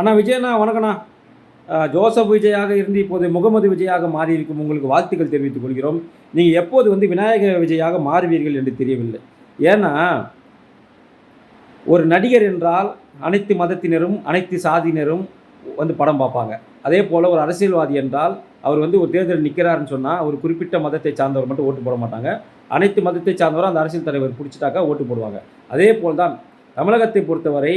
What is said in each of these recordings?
அண்ணா விஜயண்ணா வணக்கண்ணா ஜோசப் விஜயாக இருந்து இப்போது முகமது விஜயாக மாறியிருக்கும். உங்களுக்கு வாழ்த்துக்கள் தெரிவித்துக் கொள்கிறோம். நீங்கள் எப்போது வந்து விநாயக விஜயாக மாறுவீர்கள் என்று தெரியவில்லை. ஏன்னா ஒரு நடிகர் என்றால் அனைத்து மதத்தினரும் அனைத்து சாதியினரும் வந்து படம் பார்ப்பாங்க. அதே போல் ஒரு அரசியல்வாதி என்றால் அவர் வந்து ஒரு தேர்தல் நிற்கிறாருன்னு சொன்னால் ஒரு குறிப்பிட்ட மதத்தை சார்ந்தவர் மட்டும் ஓட்டு போட மாட்டாங்க. அனைத்து மதத்தை சார்ந்தவரும் அந்த அரசியல் தலைவர் பிடிச்சிட்டாக்கா ஓட்டு போடுவாங்க. அதே போல் தான் தமிழகத்தை பொறுத்தவரை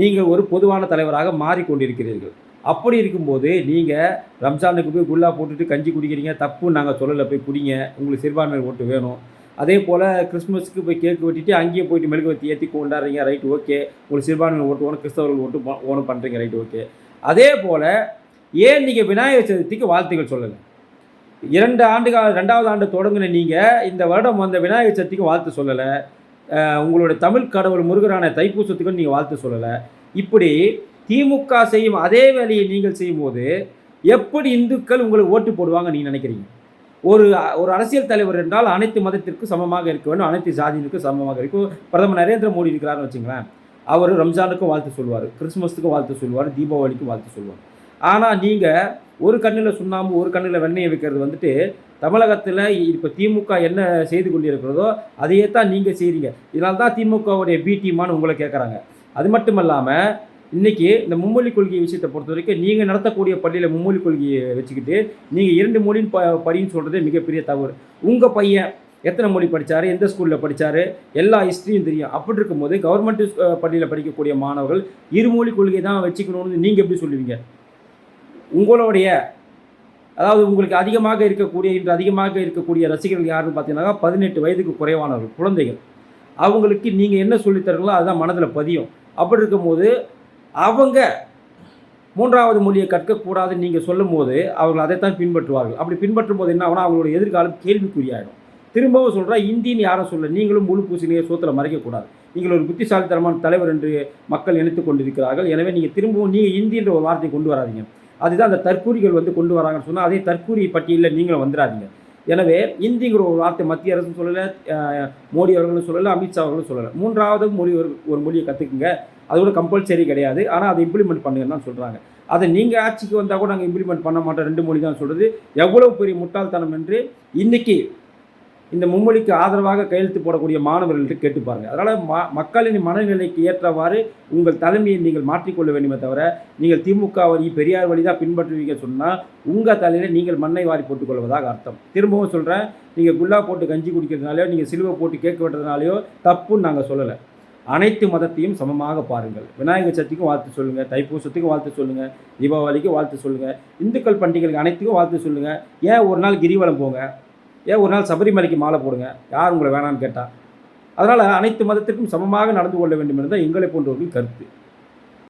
நீங்கள் ஒரு பொதுவான தலைவராக மாறிக்கொண்டிருக்கிறீர்கள். அப்படி இருக்கும்போது நீங்கள் ரம்ஜானுக்கு போய் குல்லா போட்டுட்டு கஞ்சி குடிக்கிறீங்க தப்பு நாங்கள் சொல்லலை போய் குடிங்க உங்களுக்கு சிறுபான்மையினர் ஓட்டு வேணும். அதே போல் கிறிஸ்மஸ்க்கு போய் கேக் வெட்டிட்டு அங்கேயே போயிட்டு மெழுகுவத்தி ஏற்றி கொண்டாடுறீங்க ரைட் ஓகே உங்களுக்கு சிறுபான்மையினர் ஓட்டு ஓனும் கிறிஸ்தவர்கள் ஓட்டு ஓனும் பண்ணுறீங்க ரைட் ஓகே அதே போல் ஏன் நீங்கள் விநாயகர் சதுர்த்திக்கு வாழ்த்துக்கள் சொல்லலை? இரண்டு ஆண்டு கால ரெண்டாவது ஆண்டு தொடங்கின நீங்கள் இந்த வருடம் வந்த விநாயகர் சதுர்த்திக்கு வாழ்த்து சொல்லலை. உங்களுடைய தமிழ் கடவுள் முருகரான தைப்பூசத்துக்கு நீங்கள் வாழ்த்து சொல்லலை. இப்படி திமுக செய்யும் அதே வேலையை நீங்கள் செய்யும்போது எப்படி இந்துக்கள் உங்களுக்கு ஓட்டு போடுவாங்க நீங்கள் நினைக்கிறீங்க? ஒரு ஒரு அரசியல் தலைவர் என்றால் அனைத்து மதத்திற்கும் சமமாக இருக்க வேண்டும் அனைத்து ஜாதியினருக்கும் சமமாக இருக்கும். பிரதமர் நரேந்திர மோடி இருக்கிறாருன்னு வச்சுங்களேன். அவர் ரம்ஜானுக்கும் வாழ்த்து சொல்லுவார் கிறிஸ்மஸுக்கும் வாழ்த்து சொல்லுவார் தீபாவளிக்கும் வாழ்த்து சொல்லுவார். ஆனால் நீங்கள் ஒரு கண்ணில் சுண்ணாம்பு ஒரு கண்ணில் வெண்ணெயை வைக்கிறது வந்துட்டு தமிழகத்தில் இப்போ திமுக என்ன செய்து கொண்டிருக்கிறதோ அதையே தான் நீங்கள் செய்கிறீங்க இதனால தான் திமுகவுடைய பி டீமான்னு உங்களை கேட்குறாங்க அது மட்டும் இல்லாமல் இன்றைக்கி இந்த மும்மொழி கொள்கை விஷயத்தை பொறுத்த வரைக்கும் நீங்கள் நடத்தக்கூடிய பள்ளியில் மும்மொழி கொள்கையை வச்சுக்கிட்டு நீங்கள் இரண்டு மொழின்னு ப படின்னு சொல்கிறதே மிகப்பெரிய தவறு. உங்கள் பையன் எத்தனை மொழி படித்தார் எந்த ஸ்கூலில் படித்தார் எல்லா ஹிஸ்ட்ரியும் தெரியும். அப்படி இருக்கும்போது கவர்மெண்ட் பள்ளியில் படிக்கக்கூடிய மாணவர்கள் இருமொழி கொள்கை தான் வச்சுக்கணும்னு நீங்கள் எப்படி சொல்லுவீங்க? உங்களுடைய அதாவது உங்களுக்கு அதிகமாக இருக்கக்கூடிய இன்று அதிகமாக இருக்கக்கூடிய ரசிகர்கள் யாருன்னு பார்த்தீங்கன்னா பதினெட்டு வயதுக்கு குறைவானவர்கள் குழந்தைகள். அவங்களுக்கு நீங்கள் என்ன சொல்லித் தரீங்களோ அதுதான் மனதில் பதியும். அப்படி இருக்கும்போது அவங்க மூன்றாவது மொழியை கற்கக்கூடாதுன்னு நீங்கள் சொல்லும் போது அவர்கள் அதைத்தான் பின்பற்றுவார்கள். அப்படி பின்பற்றும் போது என்ன ஆகும் அவங்களுடைய எதிர்காலம் கேள்விக்குறியாயிடும். திரும்பவும் சொல்கிறேன் இந்தின்னு யாரும் சொல்ல நீங்களும் முழு பூசணியை சோத்தில் மறைக்கக்கூடாது. நீங்கள் ஒரு புத்திசாலித்தனமான தலைவர் என்று மக்கள் நினைத்து கொண்டிருக்கிறார்கள். எனவே நீங்கள் திரும்பவும் நீங்கள் இந்தின்ற ஒரு வார்த்தையை கொண்டு வராதீங்க. அதுதான் அந்த தற்கூரிகள் வந்து கொண்டு வராங்கன்னு சொன்னால் அதே தற்கூரி பட்டியலில் நீங்களும் வந்துடாதீங்க எனவே இந்திங்கிற ஒரு வார்த்தை மத்திய அரசும் சொல்லலை மோடி அவர்களும் சொல்லலை அமித்ஷா அவர்களும் சொல்லலை. மூன்றாவது மொழி ஒரு ஒரு மொழியை கற்றுக்குங்க அது கூட கம்பல்சரி கிடையாது. ஆனால் அதை இம்ப்ளிமெண்ட் பண்ணுங்கன்னு தான் சொல்கிறாங்க அதை நீங்கள் ஆட்சிக்கு வந்தால் கூட நாங்கள் இம்ப்ளிமெண்ட் பண்ண மாட்டோம். ரெண்டு மொழி தான் சொல்கிறது எவ்வளோ பெரிய முட்டாள்தனம் என்று இன்றைக்கி இந்த மும்மொழிக்கு ஆதரவாக கையெழுத்து போடக்கூடிய மாணவர்கள்ட்டு கேட்டு பாருங்கள் அதனால் ம மக்களின் மனநிலைக்கு ஏற்றவாறு உங்கள் தலைமையை நீங்கள் மாற்றிக்கொள்ள வேண்டுமே தவிர நீங்கள் திமுக வழி பெரியார் வழி தான் பின்பற்றுவீங்க சொன்னால் உங்கள் தலையில் நீங்கள் மண்ணை வாரி போட்டுக்கொள்வதாக அர்த்தம். திரும்பவும் சொல்கிறேன் நீங்கள் குல்லா போட்டு கஞ்சி குடிக்கிறதுனாலையோ நீங்கள் சிலுவை போட்டு கேட்க வெட்டுறதுனாலையோ தப்புன்னு நாங்கள் சொல்லலை. அனைத்து மதத்தையும் சமமாக பாருங்கள். விநாயகர் சதுர்த்திக்கும் வாழ்த்து சொல்லுங்கள் தைப்பூசத்துக்கும் வாழ்த்து சொல்லுங்கள் தீபாவளிக்கும் வாழ்த்து சொல்லுங்கள் இந்துக்கள் பண்டிகைகளுக்கு அனைத்துக்கும் வாழ்த்து சொல்லுங்கள் ஏன் ஒரு நாள் கிரிவலம் போங்க? ஏன் ஒரு நாள் சபரிமலைக்கு மாலை போடுங்க? யார் உங்களை வேணான்னு கேட்டால் அதனால் அனைத்து மதத்திற்கும் சமமாக நடந்து கொள்ள வேண்டும் என்பது எங்களை போன்றவர்கள் கருத்து.